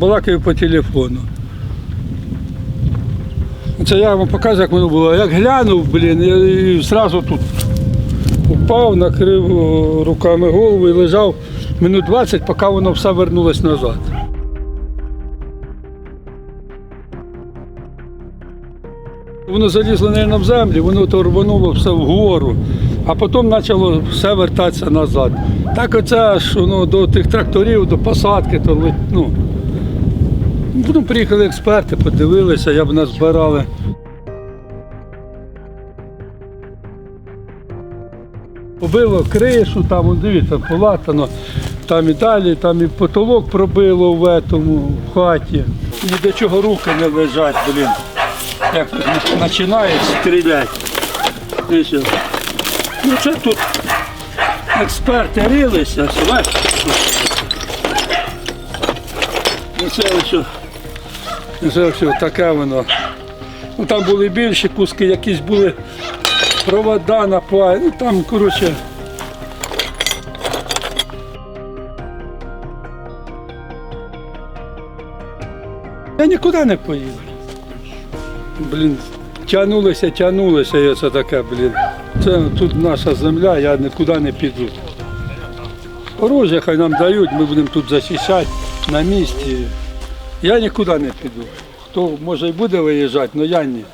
балакаю по телефону. Це я вам покажу, як воно було. Як глянув, блін, і, одразу тут упав, накрив руками голову і лежав минут 20, поки воно все вернулось назад. Воно залізло не в землю, воно то рвануло все вгору, а потім почало все вертатися назад. Так оце аж воно до тих тракторів, до посадки, то ну. Потім приїхали експерти, подивилися, як нас збирали. Побило кришу, там, дивіться, полатано, там і далі, там і потолок пробило в этому, в хаті. Ні до чого руки не лежать, блін. Як починають стріляти. Ну це тут експерти рилися, бачиш? Ну це ось, це ось таке воно. Ну, там були більші куски, якісь були провода напаї. Ну там, коротше. Я нікуди не поїду. Блін, тягнулися, тягнулися, і це таке, блін. Це тут наша земля, я нікуди не піду. Оружие хай нам дають, ми будемо тут захищати на місці. Я нікуди не піду. Хто може і буде виїжджати, але я ні.